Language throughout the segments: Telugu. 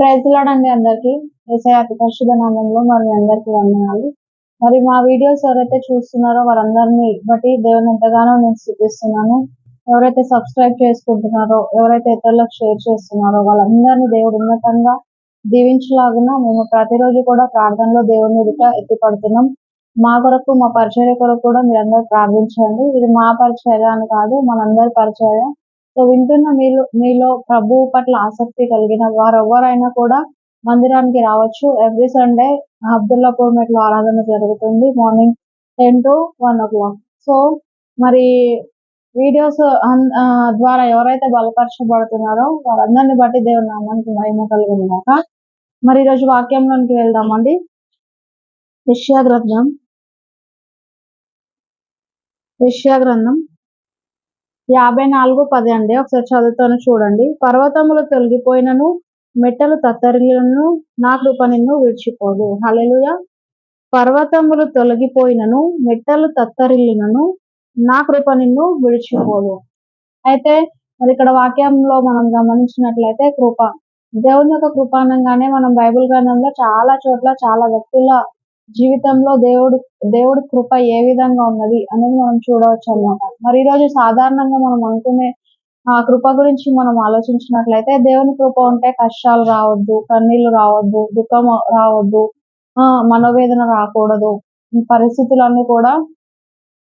ప్రైజ్లాడండి అందరికి. ఏసఐ అతి పరిశుధ నామంలో మరి మీ అందరికీ వందనాలు. మరి మా వీడియోస్ ఎవరైతే చూస్తున్నారో వారందరినీ బట్టి దేవుని ఎంతగానో నేను స్థుతిస్తున్నాను. ఎవరైతే సబ్స్క్రైబ్ చేసుకుంటున్నారో ఎవరైతే ఇతరులకు షేర్ చేస్తున్నారో వాళ్ళందరినీ దేవుడు ఉన్నతంగా దీవించలాగున మేము ప్రతిరోజు కూడా ప్రార్థనలో దేవుని ఎదుట ఎత్తిపడుతున్నాం. మా కొరకు మా పరిచర్య కొరకు కూడా మీరందరూ ప్రార్థించండి. ఇది మా పరిచర్య అని కాదు మనందరి పరిచర్య. సో వింటున్న మీలో మీలో ప్రభువు పట్ల ఆసక్తి కలిగిన వారు ఎవరైనా కూడా మందిరానికి రావచ్చు. ఎవ్రీ సండే అబ్దుల్లాపూర్ మెట్లో ఆరాధన జరుగుతుంది. Morning ten to one o'clock so మరి వీడియోస్ ద్వారా ఎవరైతే బలపరచబడుతున్నారో వారందరిని బట్టి దేవుని నామానికి మహిమ ఉన్నాక మరి ఈరోజు వాక్యంలోనికి వెళ్దామండి. విషయ గ్రంథం. విషయ గ్రంథం. యాభై నాలుగు పది అండి. ఒకసారి చదువుతాను చూడండి. పర్వతములు తొలగిపోయినను మెట్టలు తత్తరిలను నా కృప నిన్ను విడిచిపోదు. హలెలుయ పర్వతములు తొలగిపోయినను మెట్టలు తత్తరిల్లినను నా కృప నిన్ను విడిచిపోదు. అయితే మరి ఇక్కడ వాక్యంలో మనం గమనించినట్లయితే కృప దేవుని యొక్క కృప అనగానే మనం బైబిల్ గ్రంథంలో చాలా చోట్ల చాలా వ్యక్తుల జీవితంలో దేవుడు దేవుడి కృప ఏ విధంగా ఉన్నది అనేది మనం చూడవచ్చు అనమాట మరి ఈరోజు సాధారణంగా మనం అనుకునే ఆ కృప గురించి మనం ఆలోచించినట్లయితే దేవుని కృప ఉంటే కష్టాలు రావద్దు కన్నీళ్ళు రావద్దు దుఃఖం రావద్దు ఆ మనోవేదన రాకూడదు. పరిస్థితులన్నీ కూడా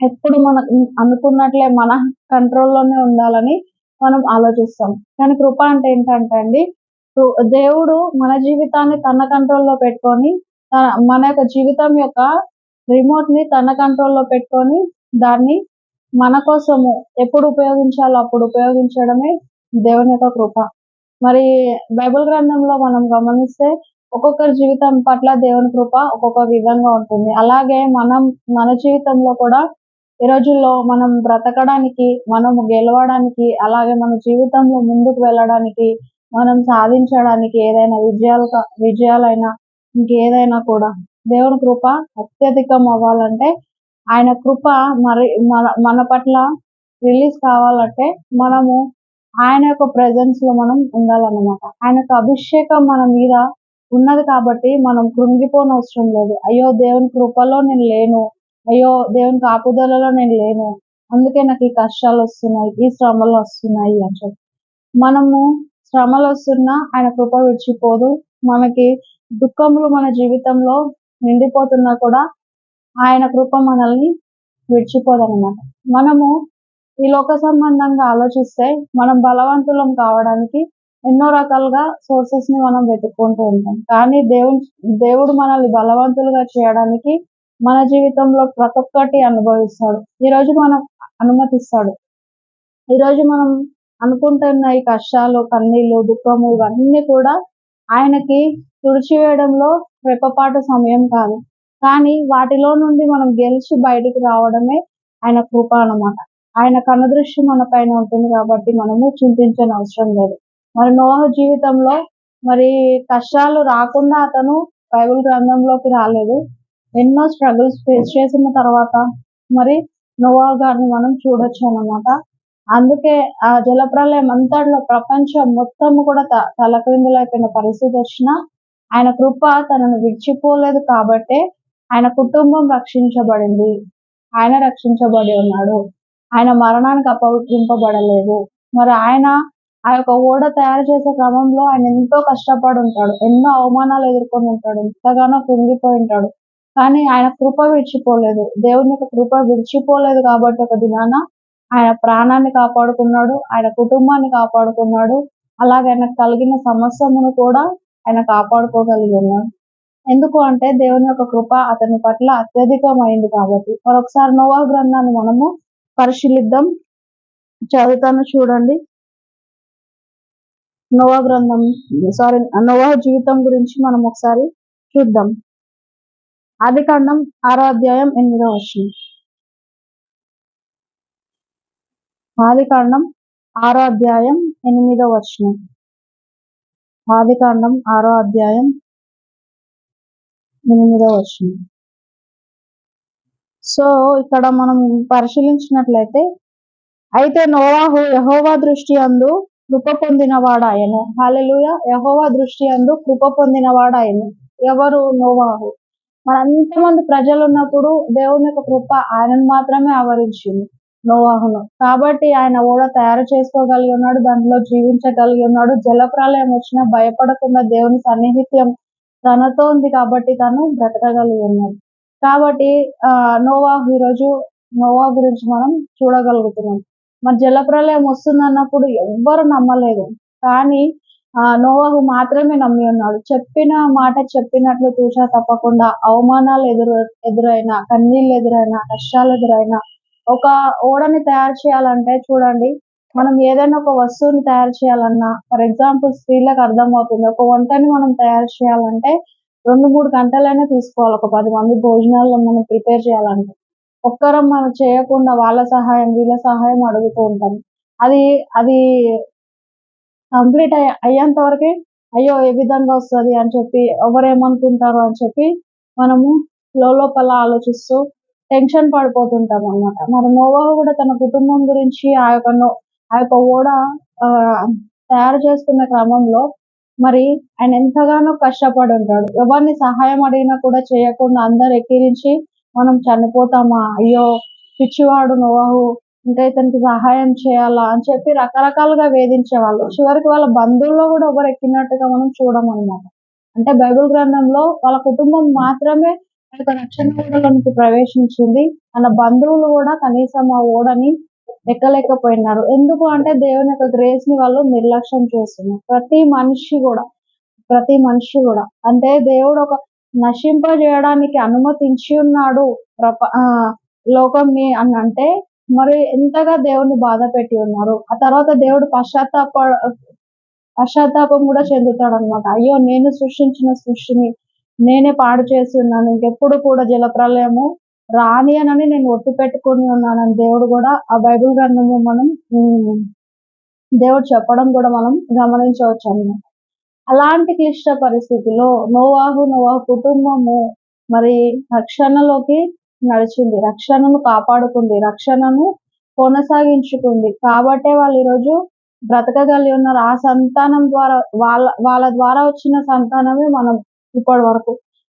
ఎప్పుడు మన అనుకున్నట్లే మన కంట్రోల్లోనే ఉండాలని మనం ఆలోచిస్తాం. కానీ కృప అంటే ఏంటంటే అండి దేవుడు మన జీవితాన్ని తన కంట్రోల్లో పెట్టుకొని మన యొక్క జీవితం యొక్క రిమోట్ని తన కంట్రోల్లో పెట్టుకొని దాన్ని మన కోసము ఎప్పుడు ఉపయోగించాలో అప్పుడు ఉపయోగించడమే దేవుని యొక్క కృప. మరి బైబిల్ గ్రంథంలో మనం గమనిస్తే ఒక్కొక్కరి జీవితం పట్ల దేవుని కృప ఒక్కొక్క విధంగా ఉంటుంది. అలాగే మనం మన జీవితంలో కూడా ఈ రోజుల్లో మనం బ్రతకడానికి మనం గెలవడానికి అలాగే మన జీవితంలో ముందుకు వెళ్ళడానికి మనం సాధించడానికి ఏదైనా విజయాలు విజయాలైనా ఇంకేదైనా కూడా. దేవుని కృప అత్యధికం అవ్వాలంటే ఆయన కృప మరి మన మన పట్ల రిలీజ్ కావాలంటే మనము ఆయన యొక్క ప్రెజెన్స్లో మనం ఉండాలన్నమాట. ఆయన యొక్క అభిషేకం మన మీద ఉన్నది కాబట్టి మనం కృంగిపోని అవసరం లేదు. అయ్యో దేవుని కృపలో నేను లేను. అయ్యో దేవుని కాపుదలలో నేను లేను. అందుకే నాకు ఈ కష్టాలు వస్తున్నాయి ఈ శ్రమలు వస్తున్నాయి అని చెప్పి. మనము శ్రమలు వస్తున్నా ఆయన కృప విడిచిపోదు. మనకి దుఃఖములు మన జీవితంలో నిండిపోతున్నా కూడా ఆయన కృప మనల్ని విడిచిపోదనమాట మనము ఈ లోక సంబంధంగా ఆలోచిస్తే మనం బలవంతులం కావడానికి ఎన్నో రకాలుగా సోర్సెస్ని మనం వెతుక్కుంటూ ఉంటాం. కానీ దేవుని దేవుడు మనల్ని బలవంతులుగా చేయడానికి మన జీవితంలో ప్రతి ఒక్కటి అనుభవిస్తాడు. ఈరోజు మనం అనుమతిస్తాడు. ఈరోజు మనం అనుకుంటున్న ఈ కష్టాలు కన్నీళ్ళు దుఃఖము ఇవన్నీ కూడా ఆయనకి తుడిచివేయడంలో రెప్పపాటు సమయం కాదు. కానీ వాటిలో నుండి మనం గెలిచి బయటికి రావడమే ఆయన కృప అనమాట ఆయన కనుదృష్టి మన పైన ఉంటుంది కాబట్టి మనము చింతించని అవసరం లేదు. మరి నోహ జీవితంలో మరి కష్టాలు రాకుండా అతను బైబుల్ గ్రంథంలోకి రాలేదు. ఎన్నో స్ట్రగుల్స్ ఫేస్ చేసిన తర్వాత మరి నోవా గారిని మనం చూడొచ్చు అన్నమాట. అందుకే ఆ జలప్రలయం అంతట్లో ప్రపంచం మొత్తం కూడా తలక్రిందులైపోయిన పరిస్థితి వచ్చినా ఆయన కృప తనను విడిచిపోలేదు కాబట్టే ఆయన కుటుంబం రక్షించబడింది. ఆయన రక్షించబడి ఉన్నాడు. ఆయన మరణానికి అప్పగింపబడలేదు. మరి ఆయన ఆ యొక్క ఓడ తయారు చేసే క్రమంలో ఆయన ఎంతో కష్టపడి ఉంటాడు. ఎన్నో అవమానాలు ఎదుర్కొని ఉంటాడు. ఎంతగానో కుంగిపోయి ఉంటాడు. కానీ ఆయన కృప విడిచిపోలేదు. దేవుని యొక్క కృప విడిచిపోలేదు కాబట్టి ఒక దినాన ఆయన ప్రాణాన్ని కాపాడుకున్నాడు. ఆయన కుటుంబాన్ని కాపాడుకున్నాడు. అలాగే ఆయనకు కలిగిన సమస్యను కూడా ఆయన కాపాడుకోగలిగి ఎందుకు అంటే దేవుని యొక్క కృప అతని పట్ల అత్యధికమైంది కాబట్టి. మరొకసారి నోవా గ్రంథాన్ని మనము పరిశీలిద్దాం. చదువుతాను చూడండి. నోవా గ్రంథం సారీ నోవా జీవితం గురించి మనం ఒకసారి చూద్దాం. ఆది కాండం ఆరో అధ్యాయం ఎనిమిదో వచ్చింది ఆది కాండం ఆరో అధ్యాయం ఎనిమిదో వచనం. ఆదికాండం ఆరో అధ్యాయం ఎనిమిదో వచ్చింది సో ఇక్కడ మనం పరిశీలించినట్లయితే అయితే నోవాహు యహోవా దృష్టి అందు కృప పొందినవాడాయను. హాలెలుయ యహోవా దృష్టి అందు కృప పొందినవాడాయను. ఎవరు? నోవాహు. మరి అంతమంది ప్రజలు ఉన్నప్పుడు దేవుని యొక్క కృప ఆయనను మాత్రమే ఆవరించింది. నోవాహును కాబట్టి ఆయన ఓడ తయారు చేసుకోగలిగి ఉన్నాడు దాంట్లో జీవించగలిగి ఉన్నాడు. జలప్రలయం వచ్చినా భయపడకుండా దేవుని సన్నిహిత్యం తనతో ఉంది కాబట్టి తను బ్రతకగలిగి ఉన్నాడు. కాబట్టి ఆ నోవాహు ఈరోజు నోవా గురించి మనం చూడగలుగుతున్నాం. మరి జలప్రలయం వస్తుంది అన్నప్పుడు ఎవ్వరు నమ్మలేదు. కానీ ఆ నోవాహు మాత్రమే నమ్మి ఉన్నాడు. చెప్పిన మాట చెప్పినట్లు తూచా తప్పకుండా అవమానాలు ఎదురు ఎదురైనా కన్నీళ్ళు ఎదురైనా కష్టాలు ఎదురైనా ఒక ఓడని తయారు చేయాలంటే చూడండి మనం ఏదైనా ఒక వస్తువుని తయారు చేయాలన్నా ఫర్ ఎగ్జాంపుల్ స్త్రీలకు అర్థమవుతుంది. ఒక వంటని మనం తయారు చేయాలంటే రెండు మూడు గంటలైనా తీసుకోవాలి. ఒక పది మంది భోజనాలు మనం ప్రిపేర్ చేయాలంటే. ఒక్కరం మనం చేయకుండా వాళ్ళ సహాయం వీళ్ళ సహాయం అడుగుతూ ఉంటాం. అది అది కంప్లీట్ అయ్యే అయ్యేంత వరకే అయ్యో ఏ విధంగా వస్తుంది అని చెప్పి ఎవరేమనుకుంటారు అని చెప్పి మనము లోపల ఆలోచిస్తూ టెన్షన్ పడిపోతుంటాం అనమాట మరి నోవా కూడా తన కుటుంబం గురించి ఆ యొక్క నో ఆ యొక్క ఓడ తయారు చేసుకునే క్రమంలో మరి ఆయన ఎంతగానో కష్టపడి ఉంటాడు. ఎవరిని సహాయం అడిగినా కూడా చేయకుండా అందరు ఎక్కిరించి మనం చనిపోతామా? అయ్యో పిచ్చివాడు నోవాహు ఇంకా ఇతనికి సహాయం చేయాలా? అని చెప్పి రకరకాలుగా వేధించేవాళ్ళు చివరికి వాళ్ళ బంధువుల్లో కూడా ఎవరు ఎక్కినట్టుగా మనం చూడమన్నమాట. అంటే బైబిల్ గ్రంథంలో వాళ్ళ కుటుంబం మాత్రమే ఆ రక్షణ ఓడలోనికి ప్రవేశించింది. మన బంధువులు కూడా కనీసం ఆ ఓడని ఎక్కలేకపోయినారు. ఎందుకు అంటే దేవుని యొక్క గ్రేస్ని వాళ్ళు నిర్లక్ష్యం చేస్తున్నారు. ప్రతి మనిషి కూడా ప్రతి మనిషి కూడా. అంటే దేవుడు ఒక నశింపజేయడానికి అనుమతించి ఉన్నాడు ప్రప ఆ, లోకంని అని అంటే మరి ఎంతగా దేవుని బాధ పెట్టి ఉన్నారు. ఆ తర్వాత దేవుడు పశ్చాత్తాప పశ్చాత్తాపం కూడా చెందుతాడు అనమాట అయ్యో నేను సృష్టించిన సృష్టిని నేనే పాడు చేసి ఉన్నాను. ఇంకెప్పుడు కూడా జలప్రలయము రాని అని నేను ఒట్టు ఉన్నాను. ఉన్నానని దేవుడు కూడా ఆ బైబిల్ గ్రంథము మనం దేవుడు చెప్పడం కూడా మనం గమనించవచ్చు అన్నమాట అలాంటి క్లిష్ట పరిస్థితిలో నోవాహు నోవాహు కుటుంబము మరి రక్షణలోకి నడిచింది. రక్షణను కాపాడుకుంది. రక్షణను కొనసాగించుకుంది. కాబట్టే వాళ్ళు ఈరోజు బ్రతకగలిగి ఉన్నారు. ఆ సంతానం ద్వారా వాళ్ళ వాళ్ళ ద్వారా వచ్చిన సంతానమే మనం ఇప్పటి వరకు.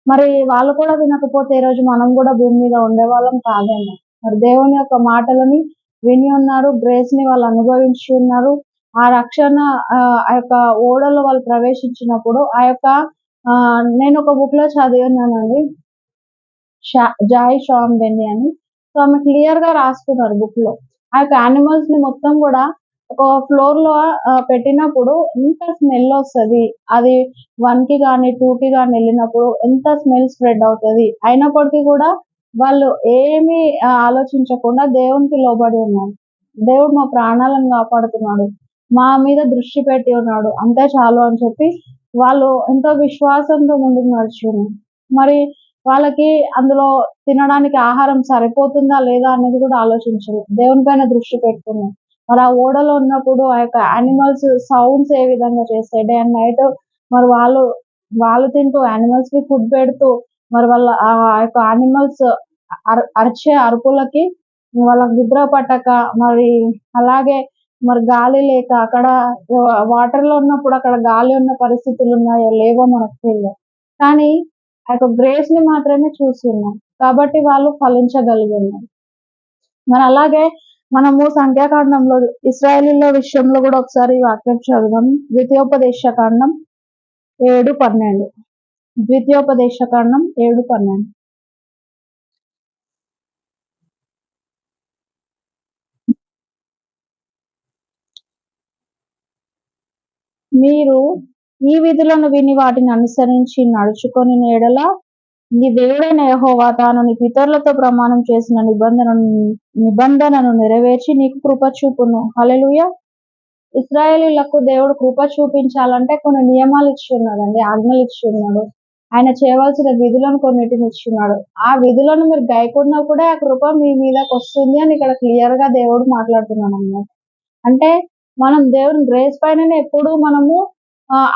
మరి వాళ్ళు కూడా వినకపోతే ఈ రోజు మనం కూడా భూమి మీద ఉండేవాళ్ళం కాదేమో. మరి దేవుని యొక్క మాటలని విని ఉన్నారు గ్రేస్ని వాళ్ళు అనుభవించి ఉన్నారు. ఆ రక్షణ ఆ యొక్క ఓడలో వాళ్ళు ప్రవేశించినప్పుడు ఆ యొక్క నేను ఒక బుక్లో చదివినానండి ఉన్నానండి జాయ్ షామ్ అని. సో ఆమె క్లియర్గా రాసుకున్నారు బుక్లో. ఆ యొక్క యానిమల్స్ని మొత్తం కూడా ఒక ఫ్లోర్లో పెట్టినప్పుడు ఎంత స్మెల్ వస్తుంది? అది వన్కి కానీ టూ కి కానీ వెళ్ళినప్పుడు ఎంత స్మెల్ స్ప్రెడ్ అవుతుంది? అయినప్పటికీ కూడా వాళ్ళు ఏమి ఆలోచించకుండా దేవునికి లోబడి ఉన్నారు. దేవుడు మా ప్రాణాలను కాపాడుతున్నాడు. మా మీద దృష్టి పెట్టి ఉన్నాడు. అంతే చాలు అని చెప్పి వాళ్ళు ఎంతో విశ్వాసంతో ముందుకు నడుచుకున్నారు. మరి వాళ్ళకి అందులో తినడానికి ఆహారం సరిపోతుందా లేదా అనేది కూడా ఆలోచించరు. దేవుని పైన దృష్టి పెట్టుకున్నారు. మరి ఆ ఓడలో ఉన్నప్పుడు ఆ యొక్క యానిమల్స్ సౌండ్స్ ఏ విధంగా చేస్తాయి? డే అండ్ నైట్ మరి వాళ్ళు వాళ్ళు తింటూ యానిమల్స్కి ఫుడ్ పెడుతూ మరి వాళ్ళ ఆ యొక్క యానిమల్స్ అరిచే అరుపులకి వాళ్ళకి నిద్ర పట్టక మరి అలాగే మరి గాలి లేక అక్కడ వాటర్లో ఉన్నప్పుడు అక్కడ గాలి ఉన్న పరిస్థితులు ఉన్నాయో లేవో మనకు తెలియదు. కానీ ఆ యొక్క గ్రేస్ని మాత్రమే చూస్తున్నాం. కాబట్టి వాళ్ళు ఫలించగలిగి ఉన్నారు మరి అలాగే మనము సంఖ్యాకాండంలో ఇస్రాయేలీల విషయంలో కూడా ఒకసారి ఈ వాక్యం చదుదాం ద్వితీయోపదేశ కాండం ఏడు పన్నెండు. ద్వితీయోపదేశ కాండం ఏడు పన్నెండు. మీరు ఈ విధులను విని వాటిని అనుసరించి నడుచుకొని నేడలా నీ దేవుడైన యహోవా తాను నీ పితరులతో ప్రమాణం చేసిన నిబంధనను నిబంధనను నెరవేర్చి నీకు కృప చూపును. హలలుయ ఇస్రాయేలీలకు దేవుడు కృప చూపించాలంటే కొన్ని నియమాలు ఇచ్చి ఉన్నాడండి ఆజ్ఞలు ఇచ్చి ఉన్నాడు ఆయన చేయవలసిన విధులను కొన్నిటిని ఇచ్చున్నాడు. ఆ విధులను మీరు గాయకున్నా కూడా ఆ కృప మీ మీదకి వస్తుంది అని ఇక్కడ క్లియర్గా దేవుడు మాట్లాడుతున్నాడు అన్నమాట. అంటే మనం దేవుని గ్రేస్ పైననే ఎప్పుడు మనము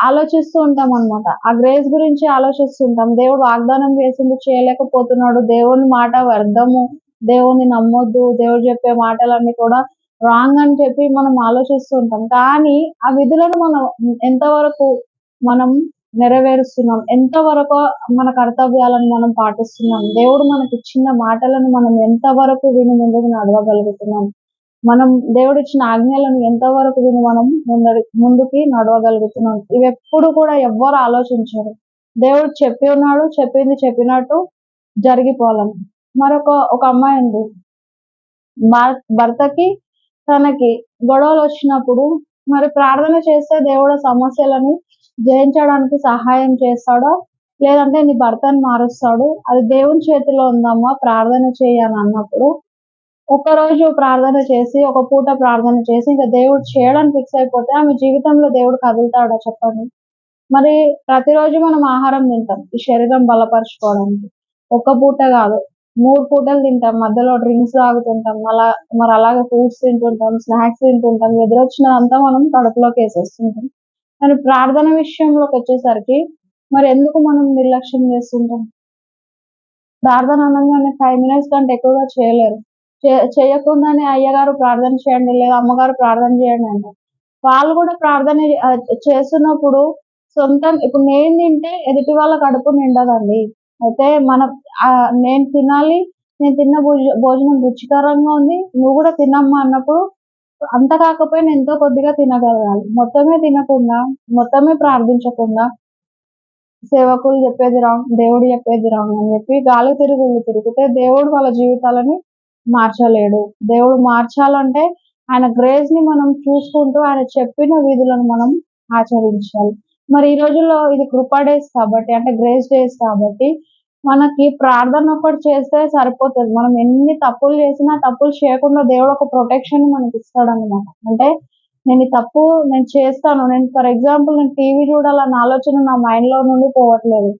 ఆలోచిస్తూ ఉంటాం అన్నమాట. ఆ గ్రేస్ గురించి ఆలోచిస్తుంటాం దేవుడు వాగ్దానం చేసింది చేయలేకపోతున్నాడు. దేవుని మాట వ్యర్థము. దేవుని నమ్మొద్దు. దేవుడు చెప్పే మాటలన్నీ కూడా రాంగ్ అని చెప్పి మనం ఆలోచిస్తూ ఉంటాం. కానీ ఆ విధులను మనం ఎంతవరకు మనం నెరవేరుస్తున్నాం? ఎంతవరకు మన కర్తవ్యాలను మనం పాటిస్తున్నాం? దేవుడు మనకి ఇచ్చిన మాటలను మనం ఎంతవరకు విని ముందుకు నడవగలుగుతున్నాం? మనం దేవుడు ఇచ్చిన ఆజ్ఞలను ఎంతవరకు విని మనం ముందడి ముందుకి నడవగలుగుతున్నాం? ఇవి ఎప్పుడు కూడా ఎవ్వరు ఆలోచించరు. దేవుడు చెప్పి ఉన్నాడు చెప్పింది చెప్పినట్టు జరిగిపోవాలని మరొక ఒక అమ్మాయి ఉంది. భర్తకి తనకి గొడవలు వచ్చినప్పుడు మరి ప్రార్థన చేస్తే దేవుడు సమస్యలని జయించడానికి సహాయం చేస్తాడో లేదంటే నీ భర్తను మారుస్తాడు అది దేవుని చేతిలో ఉందమ్మా ప్రార్థన చేయని అన్నప్పుడు రోజు ప్రార్థన చేసి ఒక పూట ప్రార్థన చేసి ఇంకా దేవుడు చేయడానికి ఫిక్స్ అయిపోతే ఆమె జీవితంలో దేవుడు కదులుతాడా చెప్పండి? మరి ప్రతిరోజు మనం ఆహారం తింటాం ఈ శరీరం బలపరచుకోవడానికి. ఒక్క పూట కాదు మూడు పూటలు తింటాం మధ్యలో డ్రింక్స్ తాగుతుంటాం అలా మరి అలాగే ఫ్రూట్స్ తింటుంటాం స్నాక్స్ తింటుంటాం ఎదురొచ్చినదంతా మనం కడుపులోకి వేసేస్తుంటాం. కానీ ప్రార్థన విషయంలోకి వచ్చేసరికి మరి ఎందుకు మనం నిర్లక్ష్యం చేస్తుంటాం? ప్రార్థన అనగానే ఫైవ్ మినిట్స్ కంటే ఎక్కువగా చేయలేరు. చేయకుండానే అయ్యగారు ప్రార్థన చేయండి లేదా అమ్మగారు ప్రార్థన చేయండి అంటారు వాళ్ళు కూడా ప్రార్థన చేస్తున్నప్పుడు సొంతం ఇప్పుడు నేను తింటే ఎదుటి వాళ్ళ కడుపు నిండదండి. అయితే మన నేను తినాలి నేను తిన్న భోజనం రుచికరంగా ఉంది నువ్వు కూడా తినమ్మా అన్నప్పుడు అంత కాకపోయినా ఎంతో కొద్దిగా తినగలగాలి. మొత్తమే తినకుండా మొత్తమే ప్రార్థించకుండా సేవకులు చెప్పేది రాంగ్ దేవుడు చెప్పేది రాంగ్ అని చెప్పి గాలి తిరుగుళ్ళు తిరిగితే దేవుడు వాళ్ళ జీవితాలని మార్చలేడు. దేవుడు మార్చాలంటే ఆయన గ్రేజ్ని మనం చూసుకుంటూ ఆయన చెప్పిన విధులను మనం ఆచరించాలి. మరి ఈ రోజుల్లో ఇది కృపా డేస్ కాబట్టి అంటే గ్రేస్ డేస్ కాబట్టి మనకి ప్రార్థన ఒకటి చేస్తే సరిపోతుంది. మనం ఎన్ని తప్పులు చేసినా తప్పులు చేయకుండా దేవుడు ఒక ప్రొటెక్షన్ మనకి ఇస్తాడు అనమాట అంటే నేను ఈ తప్పు నేను చేస్తాను. నేను ఫర్ ఎగ్జాంపుల్ నేను టీవీ చూడాలన్న ఆలోచన నా మైండ్లో నుండి పోవట్లేదు.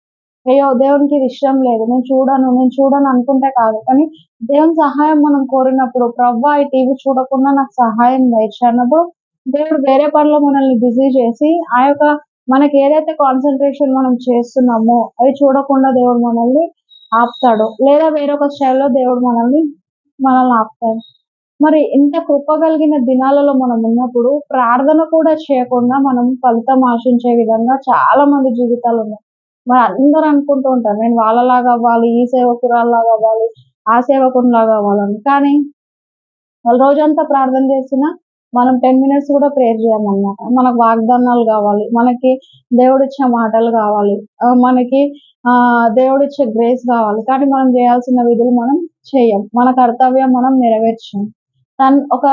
అయ్యో దేవునికి ఇది ఇష్టం లేదు. నేను చూడను నేను చూడను అనుకుంటే కాదు. కానీ దేవుని సహాయం మనం కోరినప్పుడు ప్రవ్వా ఈ టీవీ చూడకుండా నాకు సహాయం అన్నప్పుడు దేవుడు వేరే పనిలో మనల్ని బిజీ చేసి ఆ యొక్క మనకి ఏదైతే కాన్సన్ట్రేషన్ మనం చేస్తున్నామో అవి చూడకుండా దేవుడు మనల్ని ఆపుతాడు. లేదా వేరొక స్టైల్లో దేవుడు మనల్ని మనల్ని ఆపుతాడు. మరి ఇంత కృప కలిగిన దినాలలో మనం ఉన్నప్పుడు ప్రార్థన కూడా చేయకుండా మనం ఫలితం ఆశించే విధంగా చాలా మంది జీవితాలు ఉన్నాయి. మరి అందరూ అనుకుంటూ ఉంటారు. నేను వాళ్ళలాగా అవ్వాలి ఈ సేవకురాల్లాగా అవ్వాలి ఆ సేవకునిలాగా అవ్వాలని. కానీ వాళ్ళు రోజంతా ప్రార్థన చేసినా మనం టెన్ మినిట్స్ కూడా ప్రేయర్ చేయమన్నమాట. మనకు వాగ్దానాలు కావాలి మనకి దేవుడిచ్చే మాటలు కావాలి మనకి ఆ దేవుడిచ్చే గ్రేస్ కావాలి. కానీ మనం చేయాల్సిన విధులు మనం చేయం. మన కర్తవ్యం మనం నెరవేర్చాం. తన్ ఒక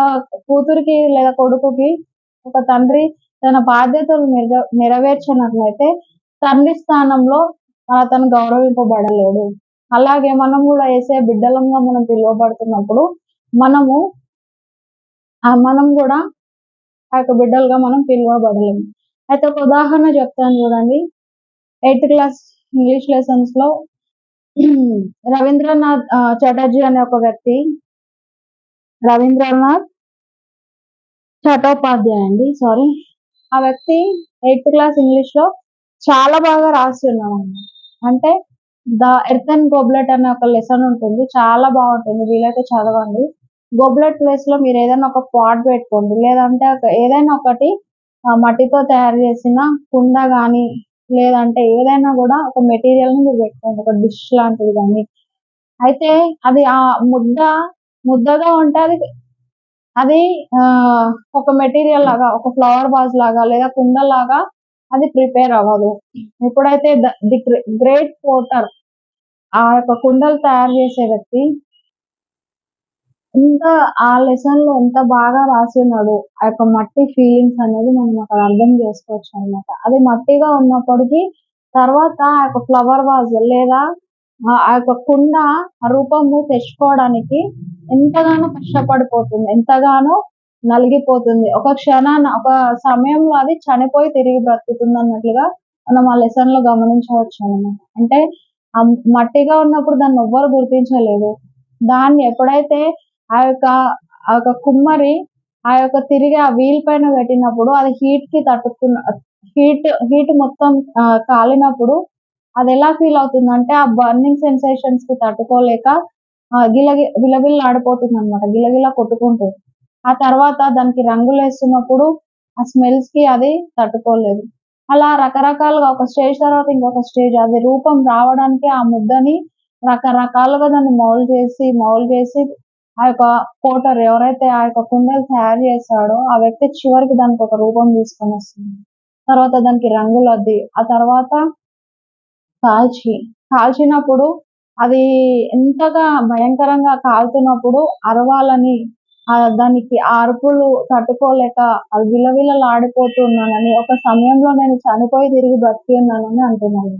కూతురికి లేదా కొడుకుకి ఒక తండ్రి తన బాధ్యతలు నెరవేర్చినట్లయితే తండ్రి స్థానంలో అతను గౌరవింపబడలేడు. అలాగే మనం కూడా వేసే బిడ్డలంగా మనం పిలువబడుతున్నప్పుడు మనము మనం కూడా ఆ యొక్క బిడ్డలుగా మనం పిలువబడలేము అయితే ఒక ఉదాహరణ చెప్తాను చూడండి. ఎయిత్ క్లాస్ ఇంగ్లీష్ లెసన్స్లో రవీంద్రనాథ్ చటర్జీ అనే ఒక వ్యక్తి రవీంద్రనాథ్ చటోపాధ్యాయ అండి సారీ. ఆ వ్యక్తి ఎయిత్ క్లాస్ ఇంగ్లీష్లో చాలా బాగా రాసి ఉన్నాడు అంటే ద ఎర్త్ అండ్ గోబ్లెట్ అనే ఒక లెసన్ ఉంటుంది. చాలా బాగుంటుంది. వీలైతే చదవండి. గోబ్లెట్ ప్లేస్లో మీరు ఏదైనా ఒక పాట్ పెట్టుకోండి. లేదంటే ఏదైనా ఒకటి మట్టితో తయారు చేసిన కుండ కానీ లేదంటే ఏదైనా కూడా ఒక మెటీరియల్ని మీరు పెట్టుకోండి. ఒక డిష్ లాంటిది కానీ అయితే అది ఆ ముద్ద ముద్దగా ఉంటే అది అది ఒక మెటీరియల్ లాగా ఒక ఫ్లవర్ వాజ్ లాగా లేదా కుండ లాగా అది ప్రిపేర్ అవ్వదు. ఎప్పుడైతే ది గ్రేట్ పోటర్ ఆ యొక్క కుండలు తయారు చేసే వ్యక్తి ఇంత ఆ లెసన్లో ఎంత బాగా రాసి ఉన్నాడు ఆ యొక్క మట్టి ఫీలింగ్స్ అనేది మనం అక్కడ అర్థం చేసుకోవచ్చు అనమాట అది మట్టిగా ఉన్నప్పటికీ తర్వాత ఆ యొక్క ఫ్లవర్ వాజ్ లేదా ఆ యొక్క కుండ ఆ రూపము తెచ్చుకోవడానికి ఎంతగానో కష్టపడిపోతుంది. ఎంతగానో నలిగిపోతుంది. ఒక క్షణాన ఒక సమయంలో అది చనిపోయి తిరిగి బ్రతుకుతుంది అన్నట్లుగా మనం ఆ లెసన్లో గమనించవచ్చు అనమాట అంటే ఆ మట్టిగా ఉన్నప్పుడు దాన్ని ఎవ్వరు గుర్తించలేదు. దాన్ని ఎప్పుడైతే ఆ యొక్క ఆ యొక్క కుమ్మరి ఆ యొక్క తిరిగి ఆ వీల్ పైన పెట్టినప్పుడు అది హీట్కి తట్టుకున్న హీట్ హీట్ మొత్తం కాలినప్పుడు అది ఎలా ఫీల్ అవుతుంది అంటే ఆ బర్నింగ్ సెన్సేషన్స్కి తట్టుకోలేక గిలగి విలవిల్లాడిపోతుంది అనమాట గిలగిలా కొట్టుకుంటుంది. ఆ తర్వాత దానికి రంగులు వేస్తున్నప్పుడు ఆ స్మెల్స్కి అది తట్టుకోలేదు. అలా రకరకాలుగా ఒక స్టేజ్ తర్వాత ఇంకొక స్టేజ్ అది రూపం రావడానికి ఆ ముద్దని రకరకాలుగా దాన్ని మౌల్ చేసి మౌల్ చేసి ఆ యొక్క కోటర్ ఎవరైతే ఆ యొక్క కుండలు తయారు చేస్తాడో ఆ వ్యక్తి చివరికి దానికి ఒక రూపం తీసుకొని వస్తుంది. తర్వాత దానికి రంగులు అద్ది ఆ తర్వాత కాల్చి కాల్చినప్పుడు అది ఎంతగా భయంకరంగా కాలుతున్నప్పుడు అరవాలని దానికి అరుపులు తట్టుకోలేక అది విలవిలలాడిపోతున్నానని ఒక సమయంలో నేను చనిపోయి తిరిగి బ్రతికి ఉన్నానని అంటున్నాను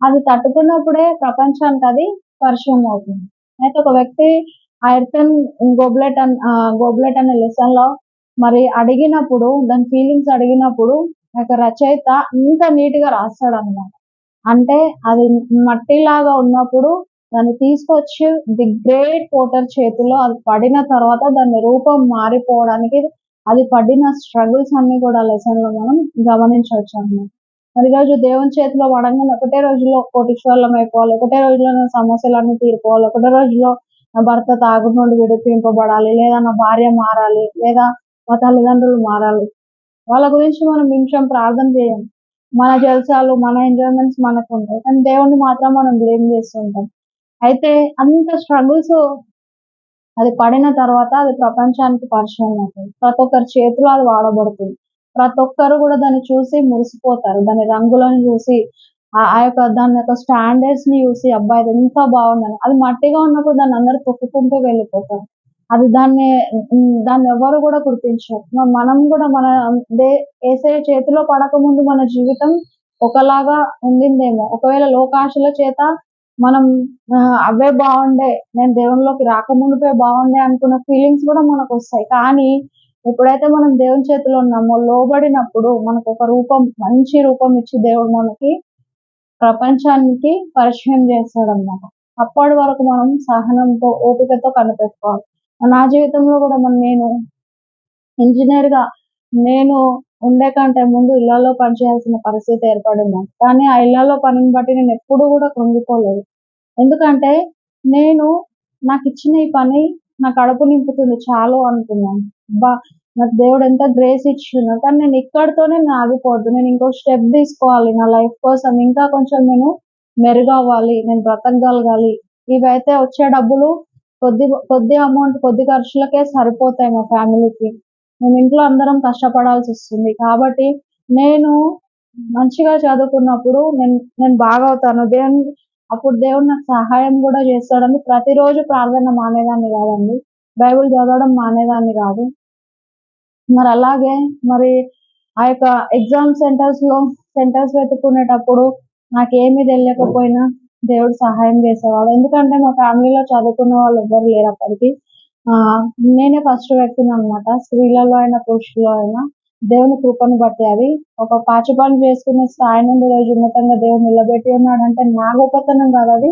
అది తట్టుకున్నప్పుడే ప్రపంచానికి అది పరిచయం అవుతుంది. అయితే ఒక వ్యక్తి ఐర్టన్ గోబ్లెట్ అన్ గోబ్లెట్ అనే లెసన్లో మరి అడిగినప్పుడు దాని ఫీలింగ్స్ అడిగినప్పుడు యొక్క రచయిత ఇంత నీట్గా రాస్తాడు అనమాట అంటే అది మట్టిలాగా ఉన్నప్పుడు దాన్ని తీసుకొచ్చి ది గ్రేట్ పోటర్ చేతిలో అది పడిన తర్వాత దాని రూపం మారిపోవడానికి అది పడిన స్ట్రగుల్స్ అన్ని కూడా లెసన్లో మనం గమనించవచ్చు అన్నమాట. మరి రోజు దేవుని చేతిలో పడంగానే ఒకటే రోజులో కోటీశ్వర్లం అయిపోవాలి ఒకటే రోజులో నా సమస్యలన్నీ తీరిపోవాలి ఒకటే రోజులో నా భర్త తాగు నుండి విడిపింపబడాలి లేదా నా భార్య మారాలి లేదా మా తల్లిదండ్రులు మారాలి. వాళ్ళ గురించి మనం నిమిషం ప్రార్థన చేయం. మన జలసాలు మన ఎంజాయ్మెంట్స్ మనకు ఉంటాయి కానీ దేవుణ్ణి మాత్రం మనం బ్లేమ్ చేస్తుంటాం అయితే అంత స్ట్రగుల్స్ అది పడిన తర్వాత అది ప్రపంచానికి పరిచయం అవుతుంది. ప్రతి ఒక్కరి చేతిలో అది వాడబడుతుంది. ప్రతి ఒక్కరు కూడా దాన్ని చూసి మురిసిపోతారు. దాని రంగులను చూసి ఆ ఆ యొక్క దాని యొక్క స్టాండర్డ్స్ని చూసి అబ్బాయి అది ఎంత బాగుందని. అది మట్టిగా ఉన్నప్పుడు దాన్ని అందరూ తొక్కుకుంటూ వెళ్ళిపోతారు. అది దాన్ని దాన్ని ఎవరు కూడా గుర్తించారు. మనం కూడా మన దే వేసే చేతిలో పడకముందు మన జీవితం ఒకలాగా ఉండిందేమో. ఒకవేళ లోకాశల చేత మనం అవే బాగుండే. నేను దేవునిలోకి రాకముందుపే బాగుండే అనుకున్న ఫీలింగ్స్ కూడా మనకు వస్తాయి కానీ ఎప్పుడైతే మనం దేవుని చేతిలో ఉన్నామో లోబడినప్పుడు మనకు ఒక రూపం మంచి రూపం ఇచ్చి దేవుడు మనకి ప్రపంచానికి పరిచయం చేస్తాడు అనమాట అప్పటి వరకు మనం సహనంతో ఓపికతో కనిపెట్టుకోవాలి. నా జీవితంలో కూడా మన నేను ఇంజనీర్గా నేను ఉండే కంటే ముందు ఇళ్ళలో పనిచేయాల్సిన పరిస్థితి ఏర్పడింది. కానీ ఆ ఇళ్ళలో పనిని బట్టి నేను ఎప్పుడూ కూడా కృంగిపోలేదు. ఎందుకంటే నేను నాకు ఇచ్చిన ఈ పని నా కడుపు నింపుతుంది చాలు అనుకున్నాను. బా నాకు దేవుడు ఎంత గ్రేస్ ఇచ్చిండు కానీ నేను ఇక్కడితోనే నేను ఆగిపోద్దు. నేను ఇంకో స్టెప్ తీసుకోవాలి నా లైఫ్ కోసం. ఇంకా కొంచెం నేను మెరుగవ్వాలి నేను బ్రతకగలగాలి. ఇవైతే వచ్చే డబ్బులు కొద్ది కొద్ది అమౌంట్ కొద్ది ఖర్చులకే సరిపోతాయి మా ఫ్యామిలీకి మేము ఇంట్లో అందరం కష్టపడాల్సి వస్తుంది. కాబట్టి నేను మంచిగా చదువుకున్నప్పుడు నేను నేను బాగా అవుతాను. దేవుని అప్పుడు దేవుడు నాకు సహాయం కూడా చేస్తాడని ప్రతిరోజు ప్రార్థన మానేదాన్ని కాదండి. బైబిల్ చదవడం మానేదాన్ని కాదు. మరి అలాగే మరి ఆ యొక్క ఎగ్జామ్ సెంటర్స్లో సెంటర్స్ వెతుక్కునేటప్పుడు నాకేమీ తెలియకపోయినా దేవుడు సహాయం చేసేవాడు. ఎందుకంటే మా ఫ్యామిలీలో చదువుకున్న వాళ్ళు ఎవ్వరు లేరు అప్పటికి. నేనే ఫస్ట్ వ్యక్తిని అనమాట స్త్రీలలో అయినా పురుషులలో అయినా దేవుని కృపను బట్టి అది. ఒక పాచి పని చేసుకునే స్థాయి నుండి రోజు ఉన్నతంగా దేవుడు నిలబెట్టి ఉన్నాడంటే నా గొప్పతనం కాదు అది.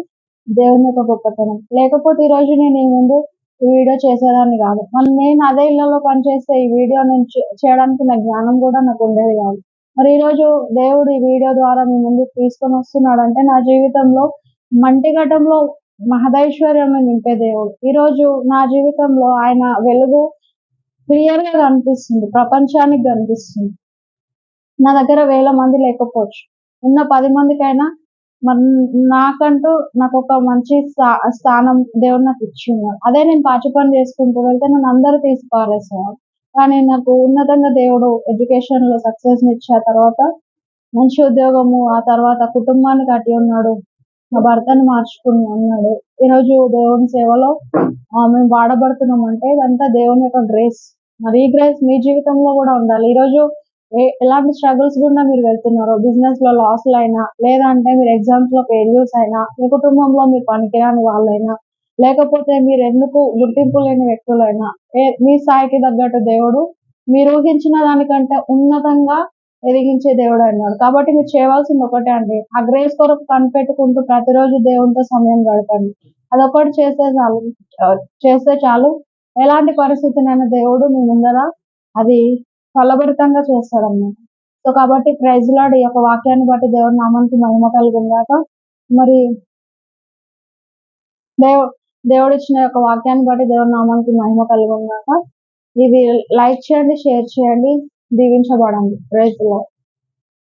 దేవుని యొక్క గొప్పతనం. లేకపోతే ఈ రోజు నేను ఈ ముందు ఈ వీడియో చేసేదాన్ని కాదు. మరి నేను అదే ఇళ్ళలో పనిచేస్తే ఈ వీడియో నేను చేయడానికి నా జ్ఞానం కూడా నాకు ఉండేది కాదు. మరి ఈ రోజు దేవుడు ఈ వీడియో ద్వారా మీ ముందు తీసుకొని వస్తున్నాడు అంటే నా జీవితంలో మంటి ఘటంలో మహదైశ్వర్యము నింపే దేవుడు. ఈరోజు నా జీవితంలో ఆయన వెలుగు క్లియర్గా కనిపిస్తుంది. ప్రపంచానికి కనిపిస్తుంది. నా దగ్గర వేల మంది లేకపోవచ్చు. ఉన్న పది మందికైనా నాకంటూ నాకు ఒక మంచి స్థా- స్థానం దేవుడు నాకు ఇచ్చి అదే నేను పాచి పని చేసుకుంటూ వెళ్తే నన్ను అందరూ తీసి కానీ నాకు ఉన్నతంగా దేవుడు ఎడ్యుకేషన్లో సక్సెస్ ఇచ్చిన తర్వాత మంచి ఉద్యోగము ఆ తర్వాత కుటుంబాన్ని కట్టి ఉన్నాడు. నా భర్తను మార్చుకుని ఉన్నాడు ఈరోజు దేవుని సేవలో మేము వాడబడుతున్నాం అంటే ఇదంతా దేవుని యొక్క గ్రేస్ మరి ఈ గ్రేస్ మీ జీవితంలో కూడా ఉండాలి. ఈరోజు ఎలాంటి స్ట్రగుల్స్ గుండా మీరు వెళ్తున్నారు బిజినెస్లో లాస్లు అయినా లేదంటే మీరు ఎగ్జామ్స్లో ఫెయిల్యూర్స్ అయినా మీ కుటుంబంలో మీరు పనికిరాని వాళ్ళైనా లేకపోతే మీరు ఎందుకు గుర్తింపు లేని వ్యక్తులైనా మీ స్థాయికి తగ్గట్టు దేవుడు మీరు ఊహించిన దానికంటే ఉన్నతంగా ఎదిగించే దేవుడు అన్నాడు. కాబట్టి మీరు చేయవలసింది ఒకటే అండి. ఆ గ్రేస్ కొరకు కనిపెట్టుకుంటూ ప్రతిరోజు దేవునితో సమయం గడపండి. అదొకటి చేస్తే చాలు చేస్తే చాలు. ఎలాంటి పరిస్థితినైనా దేవుడు మీ ముందర అది ఫలభరితంగా చేస్తాడన్నమాట. సో కాబట్టి ప్రైజ్ లాడ్ ఈ యొక్క వాక్యాన్ని బట్టి దేవుడి నామానికి మహిమ కలుగుందాక మరి దేవు దేవుడు ఇచ్చిన యొక్క వాక్యాన్ని బట్టి దేవుడి నామానికి మహిమ కలుగుందాక ఇది లైక్ చేయండి షేర్ చేయండి. దీవించబడండి. రైతులో